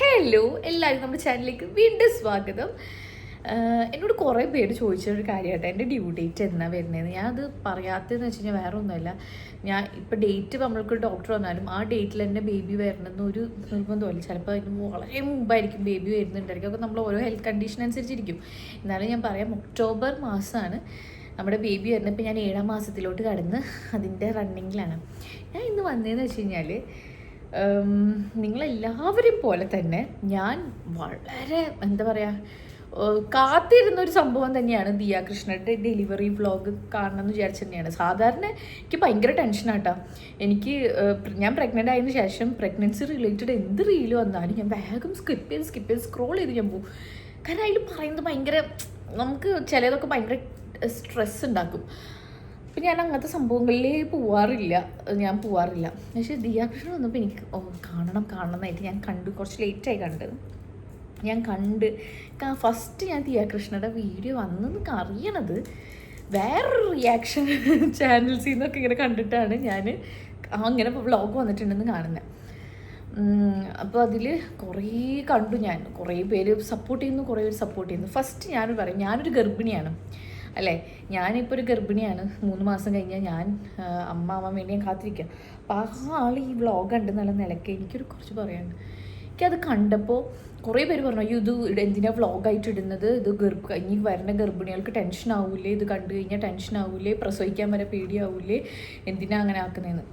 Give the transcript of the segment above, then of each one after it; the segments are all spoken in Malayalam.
ഹലോ എല്ലാവരും നമ്മുടെ ചാനലിലേക്ക് വീണ്ടും സ്വാഗതം. എന്നോട് കുറേ പേര് ചോദിച്ചൊരു കാര്യമായിട്ട് എന്റെ ഡ്യൂ ഡേറ്റ് എന്നാ വരുന്നതെന്ന്. ഞാനത് പറയാത്തതെന്ന് വെച്ച് കഴിഞ്ഞാൽ വേറെ ഒന്നുമല്ല ഞാൻ ഇപ്പോൾ ഡേറ്റ് നമ്മൾക്ക് ഡോക്ടർ വന്നാലും ആ ഡേറ്റിൽ എന്റെ ബേബി വരണമെന്ന് ഒരു നിർബന്ധമല്ല ചിലപ്പോൾ അതിന് വളരെ മുമ്പായിരിക്കും ബേബി വരുന്നുണ്ടായിരിക്കും. അപ്പോൾ നമ്മൾ ഓരോ ഹെൽത്ത് കണ്ടീഷൻ അനുസരിച്ചിരിക്കും. എന്നാലും ഞാൻ പറയാം ഒക്ടോബർ മാസമാണ് നമ്മുടെ ബേബി വരുന്നത്. ഇപ്പം ഞാൻ ഏഴാം മാസത്തിലോട്ട് കടന്ന് അതിന്റെ റണ്ണിങ്ങിലാണ് ഞാൻ ഇന്ന് വന്നതെന്ന് വെച്ച് കഴിഞ്ഞാൽ നിങ്ങളെല്ലാവരും പോലെ തന്നെ ഞാൻ വളരെ എന്താ പറയുക കാത്തിരുന്ന ഒരു സംഭവം തന്നെയാണ് ദിയ കൃഷ്ണയുടെ ഡെലിവറി വ്ളോഗ് കാണണം എന്ന് വിചാരിച്ചു തന്നെയാണ്. സാധാരണ എനിക്ക് ഭയങ്കര ടെൻഷനാട്ടോ. എനിക്ക് ഞാൻ പ്രഗ്നന്റ് ആയതിനു ശേഷം പ്രഗ്നൻസി റിലേറ്റഡ് എന്ത് റീൽ വന്നാലും ഞാൻ വേഗം സ്കിപ്പ് ചെയ്ത് സ്കിപ്പ് ചെയ്ത് സ്ക്രോൾ ചെയ്ത് ഞാൻ പോകും കാരണം അതിൽ പറയുന്നത് ഭയങ്കര നമുക്ക് ചിലതൊക്കെ ഭയങ്കര സ്ട്രെസ് ഉണ്ടാക്കും. അപ്പം ഞാൻ അങ്ങനത്തെ സംഭവങ്ങളിലേ പോവാറില്ല. ഞാൻ പോവാറില്ല. പക്ഷേ ദിയാകൃഷ്ണൻ വന്നപ്പോൾ എനിക്ക് കാണണം കാണണം എന്നായിട്ട് ഞാൻ കണ്ടു. കുറച്ച് ലേറ്റായി കണ്ടത് ഞാൻ കണ്ട്. ഫസ്റ്റ് ഞാൻ ദിയാകൃഷ്ണയുടെ വീഡിയോ വന്നെന്ന് അറിയണത് വേറൊരു റിയാക്ഷൻ ചാനൽസിൽ നിന്നൊക്കെ ഇങ്ങനെ കണ്ടിട്ടാണ് ഞാൻ അങ്ങനെ വ്ളോഗ് വന്നിട്ടുണ്ടെന്ന് കാണുന്നത് അപ്പോൾ അതിൽ കുറേ കണ്ടു ഞാൻ. കുറേ പേര് സപ്പോർട്ട് ചെയ്യുന്നു കുറേ പേര് സപ്പോർട്ട് ചെയ്യുന്നു. ഫസ്റ്റ് ഞാൻ പറയും ഞാനൊരു ഗർഭിണിയാണ്. അല്ലേ? ഞാനിപ്പോൾ ഒരു ഗർഭിണിയാണ്. മൂന്ന് മാസം കഴിഞ്ഞാൽ ഞാൻ അമ്മ ആവാൻ വേണ്ടി ഞാൻ കാത്തിരിക്കുക അപ്പോൾ ആ ആൾ ഈ വ്ളോഗ് ഉണ്ടെന്നുള്ള നിലയ്ക്ക് എനിക്കൊരു കുറച്ച് പറയാനുണ്ട്. എനിക്കത് കണ്ടപ്പോൾ കുറേ പേര് പറഞ്ഞു അയ്യോ ഇത് എന്തിനാ വ്ളോഗായിട്ട് ഇടുന്നത്? ഇത് ഗർഭ ഇനി വരുന്ന ഗർഭിണികൾക്ക് ടെൻഷൻ ആവൂലേ? ഇത് കണ്ടു കഴിഞ്ഞാൽ ടെൻഷൻ ആവൂലേ? പ്രസവിക്കാൻ വരെ പേടിയാവൂലേ? എന്തിനാ അങ്ങനെ ആക്കുന്നതെന്ന്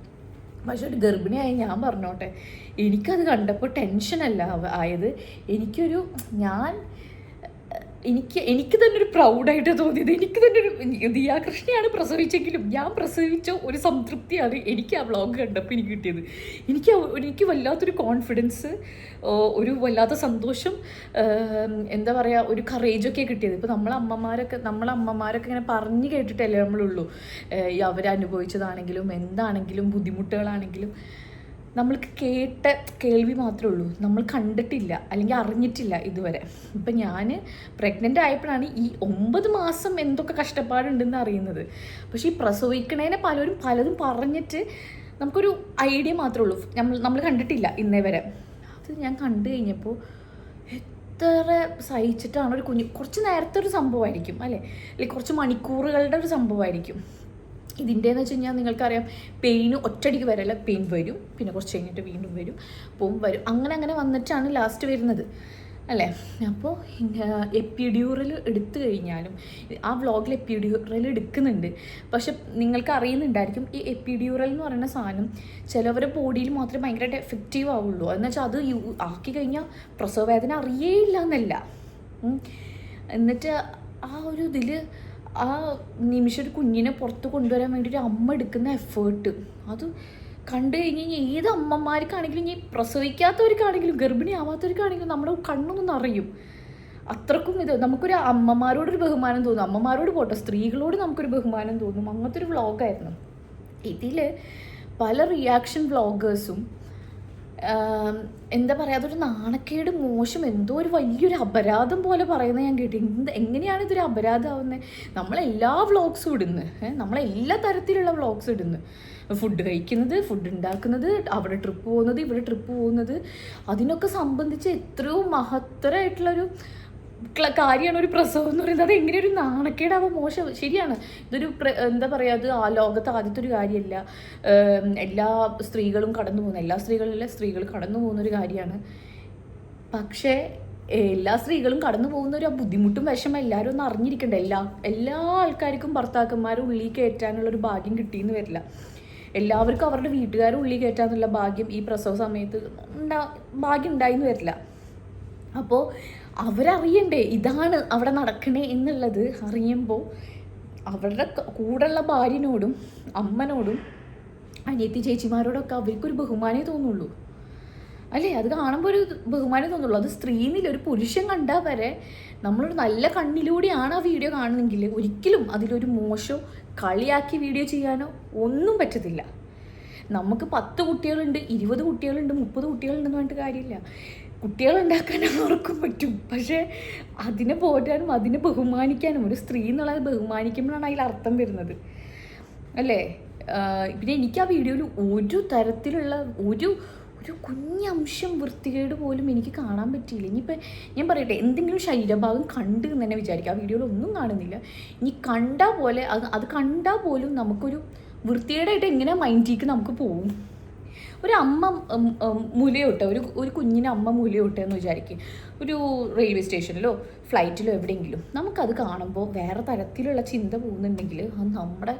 പക്ഷെ ഒരു ഗർഭിണിയായി ഞാൻ പറഞ്ഞോട്ടെ എനിക്കത് കണ്ടപ്പോൾ ടെൻഷനല്ല ആയത്. എനിക്കൊരു ഞാൻ എനിക്ക് എനിക്ക് തന്നെ ഒരു പ്രൗഡായിട്ട് തോന്നിയത്. എനിക്ക് തന്നെ ഒരു ദിയാകൃഷ്ണയാണ് പ്രസവിച്ചെങ്കിലും ഞാൻ പ്രസവിച്ച ഒരു സംതൃപ്തിയാണ് എനിക്ക് ആ വ്ളോഗ് കണ്ടപ്പോൾ എനിക്ക് കിട്ടിയത്. എനിക്ക് എനിക്ക് വല്ലാത്തൊരു കോൺഫിഡൻസ് ഒരു വല്ലാത്ത സന്തോഷം എന്താ പറയുക ഒരു കറേജൊക്കെ കിട്ടിയത്. ഇപ്പോൾ നമ്മളെ അമ്മമാരൊക്കെ നമ്മളെ അമ്മമാരൊക്കെ ഇങ്ങനെ പറഞ്ഞു കേട്ടിട്ടല്ലേ നമ്മളുള്ളൂ. അവരനുഭവിച്ചതാണെങ്കിലും എന്താണെങ്കിലും ബുദ്ധിമുട്ടുകളാണെങ്കിലും. നമ്മൾക്ക് കേട്ട കേൾവി മാത്രമേ ഉള്ളൂ. നമ്മൾ കണ്ടിട്ടില്ല അല്ലെങ്കിൽ അറിഞ്ഞിട്ടില്ല ഇതുവരെ. ഇപ്പം ഞാൻ പ്രഗ്നന്റ് ആയപ്പോഴാണ് ഈ ഒമ്പത് മാസം എന്തൊക്കെ കഷ്ടപ്പാടുണ്ടെന്ന് അറിയുന്നത്. പക്ഷേ ഈ പ്രസവിക്കണേനെ പലരും പലതും പറഞ്ഞിട്ട് നമുക്കൊരു ഐഡിയ മാത്രമേ ഉള്ളൂ. നമ്മൾ നമ്മൾ കണ്ടിട്ടില്ല ഇന്നേ വരെ. അത് ഞാൻ കണ്ടു കഴിഞ്ഞപ്പോൾ എത്ര സഹിച്ചിട്ടാണ് ഒരു കുഞ്ഞ് കുറച്ച് നേരത്തെ ഒരു സംഭവമായിരിക്കും അല്ലേ? അല്ലെങ്കിൽ കുറച്ച് മണിക്കൂറുകളുടെ ഒരു സംഭവമായിരിക്കും. ഇതിന്റെന്ന് വെച്ച് കഴിഞ്ഞാൽ നിങ്ങൾക്കറിയാം പെയിൻ ഒറ്റടിക്ക് വരല്ല പെയിൻ വരും പിന്നെ കുറച്ച് കഴിഞ്ഞിട്ട് വീണ്ടും വരും പോവും വരും. അങ്ങനെ അങ്ങനെ വന്നിട്ടാണ് ലാസ്റ്റ് വരുന്നത്. അല്ലേ? അപ്പോൾ എപ്പിഡ്യൂറൽ എടുത്തു കഴിഞ്ഞാലും ആ വ്ളോഗിൽ എപ്പിഡ്യൂറൽ എടുക്കുന്നുണ്ട്. പക്ഷെ നിങ്ങൾക്ക് അറിയുന്നുണ്ടായിരിക്കും ഈ എപ്പിഡ്യൂറൽ എന്ന് പറയുന്ന സാധനം ചിലവരുടെ ബോഡിയിൽ മാത്രമേ ഭയങ്കരമായിട്ട് എഫക്റ്റീവ് ആവുള്ളൂ. എന്ന് വെച്ചാൽ അത് യൂ ആക്കി കഴിഞ്ഞാൽ പ്രസവവേദന അറിയേയില്ല എന്നല്ല. എന്നിട്ട് ആ ഒരു ഇതിൽ ആ നിമിഷം ഒരു കുഞ്ഞിനെ പുറത്ത് കൊണ്ടുവരാൻ വേണ്ടി ഒരു അമ്മ എടുക്കുന്ന എഫേർട്ട് അത് കണ്ടു കഴിഞ്ഞ് കഴിഞ്ഞാൽ ഏത് അമ്മമാർക്കാണെങ്കിലും ഇനി പ്രസവിക്കാത്തവർക്കാണെങ്കിലും ഗർഭിണിയാവാത്തവർക്കാണെങ്കിലും നമ്മുടെ കണ്ണൊന്നും അറിയും അത്രക്കും ഇത് നമുക്കൊരു അമ്മമാരോടൊരു ബഹുമാനം തോന്നും. അമ്മമാരോട് പോട്ടെ സ്ത്രീകളോട് നമുക്കൊരു ബഹുമാനം തോന്നും. അങ്ങനത്തെ ഒരു വ്ളോഗായിരുന്നു ഇതിൽ പല റിയാക്ഷൻ വ്ളോഗേഴ്സും എന്താ പറയുക അതൊരു നാണക്കേട് മോശം എന്തോ ഒരു വലിയൊരു അപരാധം പോലെ പറയുന്നത് ഞാൻ കേട്ടി. എന്ത് എങ്ങനെയാണ് ഇതൊരു അപരാധമാവുന്നത് നമ്മളെല്ലാ വ്ളോഗ്സും ഇടുന്നു. നമ്മളെല്ലാ തരത്തിലുള്ള വ്ളോഗ്സ് ഇടുന്നു. ഫുഡ് കഴിക്കുന്നത് ഫുഡ് ഉണ്ടാക്കുന്നത് അവിടെ ട്രിപ്പ് പോകുന്നത് ഇവിടെ ട്രിപ്പ് പോകുന്നത്. അതിനൊക്കെ സംബന്ധിച്ച് എത്രയോ മഹത്തരമായിട്ടുള്ളൊരു കാര്യമാണ് ഒരു പ്രസവം എന്ന് പറയുന്നത്. അത് എങ്ങനെ ഒരു മോശം. ശരിയാണ്. ഇതൊരു എന്താ പറയുക അത് ആ ലോകത്ത് ആദ്യത്തെ ഒരു കാര്യമല്ല. എല്ലാ സ്ത്രീകളും കടന്നു പോകുന്ന എല്ലാ സ്ത്രീകളിലെ സ്ത്രീകൾ കടന്നു പോകുന്ന ഒരു കാര്യമാണ്. പക്ഷേ എല്ലാ സ്ത്രീകളും കടന്നു പോകുന്ന ഒരു ബുദ്ധിമുട്ടും വിഷമം എല്ലാവരും ഒന്ന് അറിഞ്ഞിരിക്കണ്ടേ. എല്ലാ എല്ലാ ആൾക്കാർക്കും ഭർത്താക്കന്മാരെ ഉള്ളിൽ കയറ്റാനുള്ള ഒരു ഭാഗ്യം കിട്ടിയെന്ന് വരില്ല. എല്ലാവർക്കും അവരുടെ വീട്ടുകാരെ ഉള്ളിൽ കയറ്റാന്നുള്ള ഭാഗ്യം ഈ പ്രസവ സമയത്ത് ഉണ്ടാ ഭാഗ്യം ഉണ്ടായിന്ന് വരില്ല. അപ്പോൾ അവരറിയണ്ടേ ഇതാണ് അവിടെ നടക്കണേ എന്നുള്ളത് അറിയുമ്പോൾ അവരുടെ കൂടെയുള്ള ഭാര്യനോടും അമ്മനോടും അനിയത്തി ചേച്ചിമാരോടൊക്കെ അവർക്കൊരു ബഹുമാനേ തോന്നുള്ളൂ. അല്ലേ? അത് കാണുമ്പോൾ ഒരു ബഹുമാനം തോന്നുള്ളൂ. അത് സ്ത്രീന്നില്ല ഒരു പുരുഷൻ കണ്ടാൽ വരെ നമ്മളൊരു നല്ല കണ്ണിലൂടെയാണ് ആ വീഡിയോ കാണുന്നെങ്കിൽ ഒരിക്കലും അതിലൊരു മോശമോ കളിയാക്കി വീഡിയോ ചെയ്യാനോ ഒന്നും പറ്റത്തില്ല. നമുക്ക് പത്ത് കുട്ടികളുണ്ട് ഇരുപത് കുട്ടികളുണ്ട് മുപ്പത് കുട്ടികളുണ്ടെന്ന് പറഞ്ഞിട്ട് കാര്യമില്ല. കുട്ടികളുണ്ടാക്കാൻ ആർക്കും പറ്റും. പക്ഷേ അതിനെ പോറ്റാനും അതിനെ ബഹുമാനിക്കാനും ഒരു സ്ത്രീ എന്നുള്ളത് ബഹുമാനിക്കുമ്പോഴാണ് അതിൽ അർത്ഥം വരുന്നത്. അല്ലേ? പിന്നെ എനിക്ക് ആ വീഡിയോയിൽ ഒരു തരത്തിലുള്ള ഒരു ഒരു കുഞ്ഞംശം വൃത്തികേട് പോലും എനിക്ക് കാണാൻ പറ്റിയില്ല. ഇനിയിപ്പോൾ ഞാൻ പറയട്ടെ എന്തെങ്കിലും ശരീരഭാഗം കണ്ട് എന്ന് തന്നെ വിചാരിക്കുക ആ വീഡിയോയിൽ ഒന്നും കാണുന്നില്ല. ഇനി കണ്ടാൽ പോലെ അത് അത് കണ്ടാൽ പോലും നമുക്കൊരു വൃത്തികേടായിട്ട് എങ്ങനെ മൈൻഡിലേക്ക് നമുക്ക് പോകും? ഒരു അമ്മ മുലയോട്ടെ ഒരു ഒരു കുഞ്ഞിന് അമ്മ മുലയോട്ടെ എന്ന് വിചാരിക്കും. ഒരു റെയിൽവേ സ്റ്റേഷനിലോ ഫ്ലൈറ്റിലോ എവിടെയെങ്കിലും. നമുക്കത് കാണുമ്പോൾ വേറെ തരത്തിലുള്ള ചിന്ത പോകുന്നുണ്ടെങ്കിൽ അത് നമ്മുടെ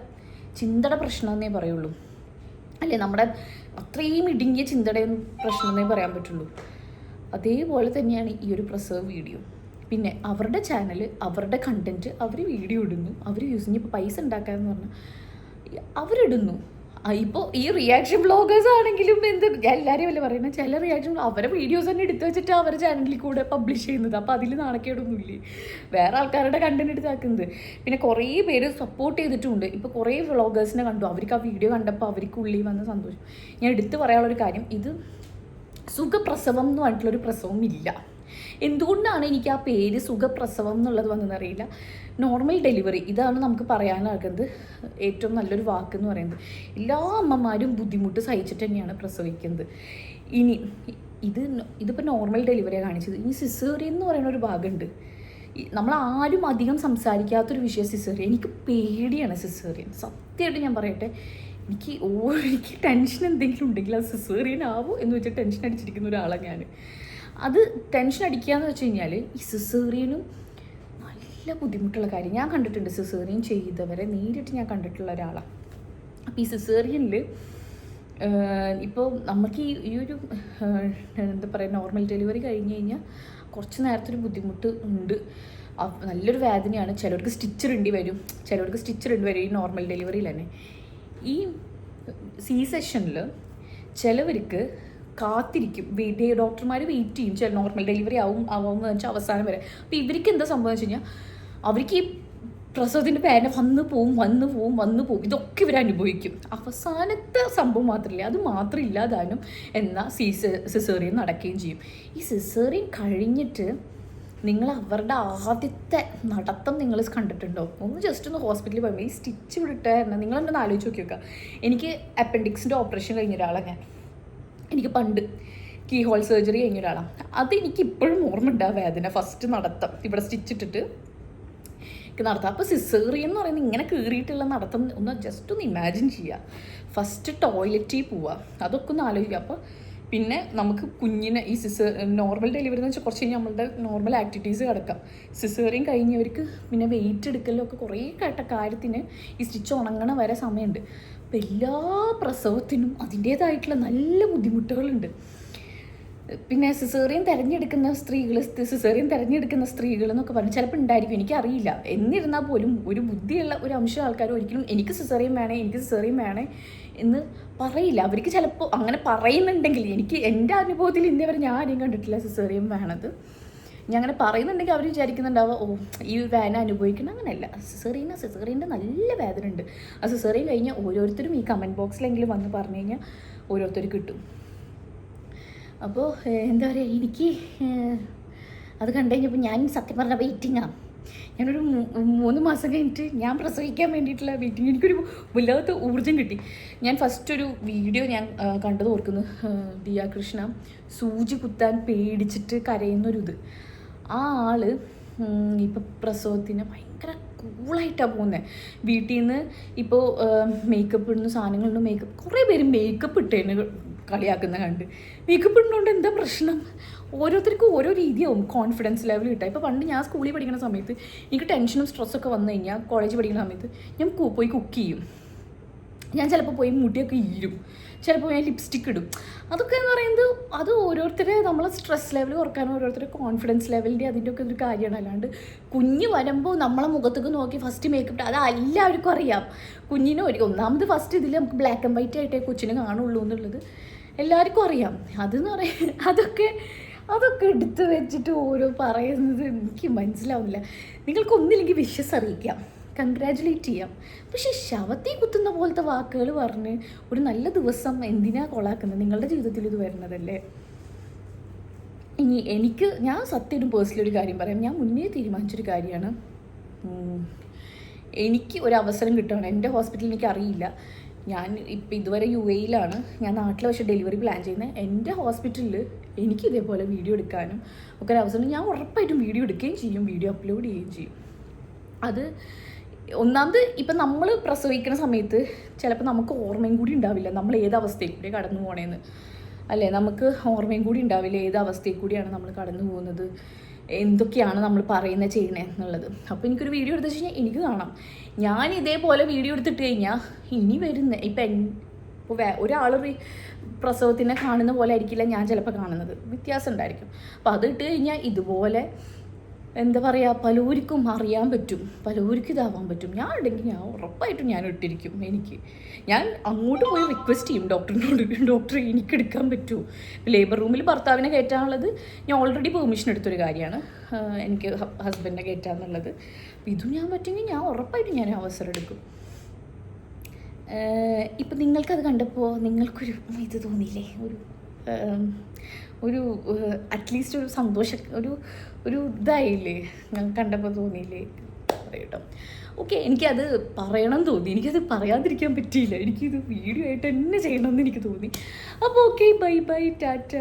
ചിന്തയുടെ പ്രശ്നമെന്നേ പറയുള്ളൂ. അല്ലേ? നമ്മുടെ അത്രയും ഇടുങ്ങിയ ചിന്തയുടെ പ്രശ്നം പ്രശ്നമെന്നേ പറയാൻ പറ്റുള്ളൂ. അതേപോലെ തന്നെയാണ് ഈ ഒരു പ്രസവ് വീഡിയോ. പിന്നെ അവരുടെ ചാനൽ അവരുടെ കണ്ടന്റ് അവർ വീഡിയോ ഇടുന്നു. അവർ യൂസ് ഇപ്പോൾ പൈസ ഉണ്ടാക്കാന്ന് പറഞ്ഞാൽ അവരിടുന്നു. ഇപ്പോൾ ഈ റിയാക്ഷൻ ബ്ലോഗേഴ്സ് ആണെങ്കിലും എന്ത് എല്ലാവരെയും അല്ലേ പറയുന്നത് ചില റിയാക്ഷൻ അവരെ വീഡിയോസ് തന്നെ എടുത്തു വെച്ചിട്ട് അവർ ചാനലിൽ കൂടെ പബ്ലിഷ് ചെയ്യുന്നത്. അപ്പോൾ അതിൽ നാണക്കേടൊന്നുമില്ലേ? വേറെ ആൾക്കാരുടെ കണ്ടന്റ് എടുത്താക്കുന്നത് പിന്നെ കുറേ പേര് സപ്പോർട്ട് ചെയ്തിട്ടുണ്ട്. ഇപ്പോൾ കുറേ വ്ളോഗേഴ്സിനെ കണ്ടു. അവർക്ക് ആ വീഡിയോ കണ്ടപ്പോൾ അവർക്ക് ഉള്ളിൽ വന്ന സന്തോഷം. ഞാൻ എടുത്തു പറയാനുള്ളൊരു കാര്യം. ഇത് സുഖപ്രസവം എന്ന് പറഞ്ഞിട്ടുള്ളൊരു പ്രസവം ഇല്ല. എന്തുകൊണ്ടാണ് എനിക്ക് ആ പേര് സുഖപ്രസവം എന്നുള്ളത് വന്നതെന്നറിയില്ല നോർമൽ ഡെലിവറി ഇതാണ് നമുക്ക് പറയാനാകുന്നത്. ഏറ്റവും നല്ലൊരു വാക്ക് എന്ന് പറയുന്നത്. എല്ലാ അമ്മമാരും ബുദ്ധിമുട്ട് സഹിച്ചിട്ട് തന്നെയാണ് പ്രസവിക്കുന്നത്. ഇനി ഇത് ഇതിപ്പോൾ നോർമൽ ഡെലിവറിയാണ് കാണിച്ചത്. ഇനി സിസേറിയൻ എന്ന് പറയുന്ന ഒരു ഭാഗമുണ്ട്. നമ്മൾ ആരും അധികം സംസാരിക്കാത്തൊരു വിഷയം സിസേറിയ എനിക്ക് പേടിയാണ് സിസേറിയൻ സത്യമായിട്ട് ഞാൻ പറയട്ടെ എനിക്ക് ഓ എനിക്ക് ടെൻഷൻ എന്തെങ്കിലും ഉണ്ടെങ്കിൽ അത് സിസേറിയൻ ആവോ എന്ന് വെച്ചാൽ ടെൻഷൻ അടിച്ചിരിക്കുന്ന ഒരാളാണ് ഞാൻ അത് ടെൻഷൻ അടിക്കുക എന്ന് വെച്ച് കഴിഞ്ഞാൽ ഈ സിസേറിയനും നല്ല ബുദ്ധിമുട്ടുള്ള കാര്യം. ഞാൻ കണ്ടിട്ടുണ്ട് സിസേറിയൻ ചെയ്തവരെ നേരിട്ട് ഞാൻ കണ്ടിട്ടുള്ള ഒരാളാണ് അപ്പോൾ ഈ സിസേറിയനിൽ ഇപ്പോൾ നമുക്ക് ഈ ഒരു എന്താ പറയുക നോർമൽ ഡെലിവറി കഴിഞ്ഞ് കഴിഞ്ഞാൽ കുറച്ച് നേരത്തെ ഒരു ബുദ്ധിമുട്ട് ഉണ്ട്. നല്ലൊരു വേദനയാണ്. ചിലർക്ക് സ്റ്റിച്ചർ ഇണ്ടി വരും. ചിലർക്ക് സ്റ്റിച്ചർ ഇണ്ടി വരും ഈ നോർമൽ ഡെലിവറിയിൽ തന്നെ. ഈ സി സെഷനിൽ ചിലവർക്ക് കാത്തിരിക്കും. വെയിറ്റ് ഡോക്ടർമാർ വെയിറ്റ് ചെയ്യും. ചില നോർമൽ ഡെലിവറി ആവും ആവുമെന്ന് വെച്ചാൽ അവസാനം വരെ. അപ്പോൾ ഇവർക്ക് എന്താ സംഭവം വെച്ച് കഴിഞ്ഞാൽ അവർക്ക് ഈ പ്രസവത്തിന്റെ പേന വന്ന് പോവും വന്ന് പോവും വന്ന് പോവും. ഇതൊക്കെ ഇവർ അനുഭവിക്കും. അവസാനത്തെ സംഭവം മാത്രമില്ല അത് മാത്രം ഇല്ലാതാനും എന്നാൽ സീസ സിസേറിയൻ നടക്കുകയും ചെയ്യും. ഈ സിസേറിയൻ കഴിഞ്ഞിട്ട് നിങ്ങൾ അവരുടെ ആദ്യത്തെ നടത്തം നിങ്ങൾ കണ്ടിട്ടുണ്ടോ? ഒന്ന് ജസ്റ്റ് ഒന്ന് ഹോസ്പിറ്റലിൽ പോയി. സ്റ്റിച്ച് സ്റ്റിച്ച് വിട്ടിട്ടായിരുന്നു നിങ്ങളെന്നെ ആലോചിച്ച് നോക്കി നോക്കുക എനിക്ക് അപ്പൻഡിക്സിന്റെ ഓപ്പറേഷൻ കഴിഞ്ഞ ഒരാളാണ് ഞാൻ. എനിക്ക് പണ്ട് കീ ഹോൾ സർജറി കഴിഞ്ഞ ഒരാളാണ് അത് എനിക്ക് ഇപ്പോഴും ഓർമ്മ ഉണ്ട് ആ വേദന. ഫസ്റ്റ് നടത്തം. ഇവിടെ സ്റ്റിച്ച് ഇട്ടിട്ട് എനിക്ക് നടത്താം. അപ്പോൾ സിസേറിയൻ എന്ന് പറയുന്നത് ഇങ്ങനെ കീറിയിട്ടുള്ള നടത്തം ഒന്ന് ജസ്റ്റ് ഒന്ന് ഇമാജിൻ ചെയ്യുക ഫസ്റ്റ് ടോയ്ലറ്റിൽ പോവുക അതൊക്കെ ഒന്ന് ആലോചിക്കുക അപ്പോൾ പിന്നെ നമുക്ക് കുഞ്ഞിനെ ഈ സിസ് നോർമൽ ഡെലിവറി എന്ന് വെച്ചാൽ കുറച്ച് കഴിഞ്ഞാൽ നമ്മളുടെ നോർമൽ ആക്ടിവിറ്റീസ് കിടക്കാം. സിസേറിയും കഴിഞ്ഞവർക്ക് പിന്നെ വെയിറ്റ് എടുക്കലൊക്കെ കുറേ കേട്ട കാര്യത്തിന് ഈ സ്റ്റിച്ച് ഉണങ്ങണ വരെ സമയമുണ്ട്. അപ്പോൾ എല്ലാ പ്രസവത്തിനും അതിന്റേതായിട്ടുള്ള നല്ല ബുദ്ധിമുട്ടുകളുണ്ട്. പിന്നെ സിസേറിയൻ തിരഞ്ഞെടുക്കുന്ന സ്ത്രീകൾ സിസേറിയൻ തിരഞ്ഞെടുക്കുന്ന സ്ത്രീകൾ എന്നൊക്കെ പറഞ്ഞു ചിലപ്പോൾ ഉണ്ടായിരിക്കും. എനിക്കറിയില്ല. എന്നിരുന്നാൽ പോലും ഒരു ബുദ്ധിയുള്ള ഒരു അംശം ആൾക്കാർ ഒരിക്കലും എനിക്ക് സിസേറിയൻ വേണേ എനിക്ക് സിസേറിയൻ വേണേ എന്ന് പറയില്ല. അവർക്ക് ചിലപ്പോൾ അങ്ങനെ പറയുന്നുണ്ടെങ്കിൽ എനിക്ക് എന്റെ അനുഭവത്തിൽ ഇന്നേ വരെ ഞാൻ ആരെയും കണ്ടിട്ടില്ല സിസേറിയൻ വേണത്. ഞാൻ പറയുന്നുണ്ടെങ്കിൽ അവർ വിചാരിക്കുന്നുണ്ടാവുക ഓ ഈ വേദന അനുഭവിക്കണം. അങ്ങനെയല്ല. സിസറീന സിസേറിയന്റെ നല്ല വേദന ഉണ്ട്. ആ സിസേറിയൻ കഴിഞ്ഞാൽ ഓരോരുത്തരും ഈ കമന്റ് ബോക്സിലെങ്കിലും വന്ന് പറഞ്ഞു കഴിഞ്ഞാൽ ഓരോരുത്തർ കിട്ടും. അപ്പോൾ എന്താ പറയുക എനിക്ക് അത് കണ്ടു കഴിഞ്ഞപ്പോൾ ഞാൻ സത്യം പറഞ്ഞ വെയിറ്റിങ്ങാണ് ഞാനൊരു മൂന്ന് മാസം കഴിഞ്ഞിട്ട് ഞാൻ പ്രസവിക്കാൻ വേണ്ടിയിട്ടുള്ള വെയിറ്റിംഗ് എനിക്കൊരു വല്ലാത്ത ഊർജം കിട്ടി. ഞാൻ ഫസ്റ്റ് ഒരു വീഡിയോ ഞാൻ കണ്ടത് ഓർക്കുന്നു. ദിയ കൃഷ്ണ സൂചി കുത്താൻ പേടിച്ചിട്ട് കരയുന്നൊരു ഇത് ആ ആൾ ഇപ്പം പ്രസവത്തിന് ഭയങ്കര കൂളായിട്ടാണ് പോകുന്നത് വീട്ടിൽ നിന്ന് ഇപ്പോൾ മേക്കപ്പ് ഇടുന്ന സാധനങ്ങളുണ്ട് മേക്കപ്പ് കുറേ പേര് മേക്കപ്പ് ഇട്ടേന് കളിയാക്കുന്ന കണ്ട്. മേക്കപ്പ് ഇടുന്നതുകൊണ്ട് എന്താ പ്രശ്നം? ഓരോരുത്തർക്കും ഓരോ രീതിയാവും കോൺഫിഡൻസ് ലെവൽ കിട്ടുക ഇപ്പോൾ പണ്ട് ഞാൻ സ്കൂളിൽ പഠിക്കുന്ന സമയത്ത് എനിക്ക് ടെൻഷനും സ്ട്രെസ്സൊക്കെ വന്നു കഴിഞ്ഞാൽ കോളേജ് പഠിക്കുന്ന സമയത്ത് ഞാൻ പോയി കുക്ക് ചെയ്യും. ഞാൻ ചിലപ്പോൾ പോയി മുടിയൊക്കെ ഈരും. ചിലപ്പോൾ ഞാൻ ലിപ്സ്റ്റിക് ഇടും. അതൊക്കെ എന്ന് പറയുന്നത് അത് ഓരോരുത്തരെ നമ്മളെ സ്ട്രെസ് ലെവൽ കുറക്കാനും ഓരോരുത്തരുടെ കോൺഫിഡൻസ് ലെവലിന്റെ അതിന്റെ ഒക്കെ ഒരു കാര്യമാണ്. അല്ലാണ്ട് കുഞ്ഞ് വരുമ്പോൾ നമ്മളെ മുഖത്തേക്ക് നോക്കി ഫസ്റ്റ് മേക്കപ്പ് അത് എല്ലാവർക്കും അറിയാം. കുഞ്ഞിനും ഒരു ഒന്നാമത് ഫസ്റ്റ് ഇതിൽ നമുക്ക് ബ്ലാക്ക് ആൻഡ് വൈറ്റ് ആയിട്ടേ കൊച്ചിനെ കാണുള്ളൂ എന്നുള്ളത് എല്ലാവർക്കും അറിയാം. അതെന്ന് പറയാൻ അതൊക്കെ അതൊക്കെ എടുത്തു വെച്ചിട്ട് ഓരോ പറയുന്നത് എനിക്ക് മനസ്സിലാവുന്നില്ല. നിങ്ങൾക്കൊന്നില്ലെങ്കിൽ വിശ്വസ് അറിയിക്കാം. കൺഗ്രാജുലേറ്റ് ചെയ്യാം. പക്ഷേ ശവത്തി കുത്തുന്ന പോലത്തെ വാക്കുകൾ പറഞ്ഞ് ഒരു നല്ല ദിവസം എന്തിനാ കൊളാക്കുന്നത്? നിങ്ങളുടെ ജീവിതത്തിൽ ഇത് വരുന്നതല്ലേ? ഇനി എനിക്ക് ഞാൻ സത്യം ഒരു പേഴ്സണൽ ഒരു കാര്യം പറയാം. ഞാൻ മുന്നേ തീരുമാനിച്ചൊരു കാര്യമാണ്. എനിക്ക് ഒരു അവസരം കിട്ടണം. എന്റെ ഹോസ്പിറ്റലിൽ എനിക്ക് അറിയില്ല. ഞാൻ ഇപ്പം ഇതുവരെ യു എയിലാണ് ഞാൻ നാട്ടിൽ പക്ഷേ ഡെലിവറി പ്ലാൻ ചെയ്യുന്നത് എന്റെ ഹോസ്പിറ്റലിൽ എനിക്ക് ഇതേപോലെ വീഡിയോ എടുക്കാനും ഒക്കെ ഒരു അവസരം. ഞാൻ ഉറപ്പായിട്ടും വീഡിയോ എടുക്കുകയും ചെയ്യും. വീഡിയോ അപ്ലോഡ് ചെയ്യുകയും ചെയ്യും. അത് ഒന്നാമത് ഇപ്പം നമ്മൾ പ്രസവിക്കുന്ന സമയത്ത് ചിലപ്പോൾ നമുക്ക് ഓർമ്മയും കൂടി ഉണ്ടാവില്ല. നമ്മൾ ഏത് അവസ്ഥയിൽ കൂടി കടന്നു പോകണേന്ന് അല്ലേ? നമുക്ക് ഓർമ്മയും കൂടി ഉണ്ടാവില്ല ഏത് അവസ്ഥയിൽ കൂടിയാണ് നമ്മൾ കടന്നു പോകുന്നത്. എന്തൊക്കെയാണ് നമ്മൾ പറയുന്നത് ചെയ്യണേ എന്നുള്ളത്. അപ്പോൾ എനിക്കൊരു വീഡിയോ എടുത്തു വെച്ച് കഴിഞ്ഞാൽ എനിക്ക് കാണാം. ഞാൻ ഇതേപോലെ വീഡിയോ എടുത്തിട്ട് കഴിഞ്ഞാൽ ഇനി വരുന്ന ഇപ്പം എൻ ഇപ്പോൾ ഒരാൾ പ്രസവത്തിനെ കാണുന്ന പോലെ ആയിരിക്കില്ല ഞാൻ ചിലപ്പോൾ കാണുന്നത്. വ്യത്യാസം ഉണ്ടായിരിക്കും. അപ്പോൾ അത് ഇട്ട് കഴിഞ്ഞാൽ ഇതുപോലെ എന്താ പറയുക പലൂർക്കും അറിയാൻ പറ്റും. പലൂർക്കും ഇതാവാൻ പറ്റും. ഞാൻ ഉണ്ടെങ്കിൽ ഞാൻ ഉറപ്പായിട്ടും ഞാൻ ഇട്ടിരിക്കും. എനിക്ക് ഞാൻ അങ്ങോട്ട് പോയി റിക്വസ്റ്റ് ചെയ്യും ഡോക്ടറിനോട്. ഡോക്ടർ എനിക്ക് എടുക്കാൻ പറ്റുമോ ലേബർ റൂമിൽ ഭർത്താവിനെ കയറ്റാനുള്ളത് ഞാൻ ഓൾറെഡി പെർമിഷൻ എടുത്തൊരു കാര്യമാണ്. എനിക്ക് ഹസ്ബൻഡിനെ കയറ്റാന്നുള്ളത്. ഇതും ഞാൻ പറ്റുമെങ്കിൽ ഞാൻ ഉറപ്പായിട്ടും ഞാൻ അവസരം എടുക്കും. ഇപ്പം നിങ്ങൾക്കത് കണ്ടപ്പോൾ നിങ്ങൾക്കൊരു ഇത് തോന്നിയില്ലേ? ഒരു ഒരു അറ്റ്ലീസ്റ്റ് ഒരു സന്തോഷ ഒരു ഒരു ഇതായില്ലേ? ഞാൻ കണ്ടപ്പോൾ തോന്നിയില്ലേ? പറയട്ടോ ഓക്കെ എനിക്കത് പറയണം തോന്നി. എനിക്കത് പറയാതിരിക്കാൻ പറ്റിയില്ല. എനിക്കിത് വീഡിയോ ആയിട്ട് തന്നെ ചെയ്യണമെന്ന് എനിക്ക് തോന്നി. അപ്പോൾ ഓക്കെ ബൈ ബൈ ടാറ്റ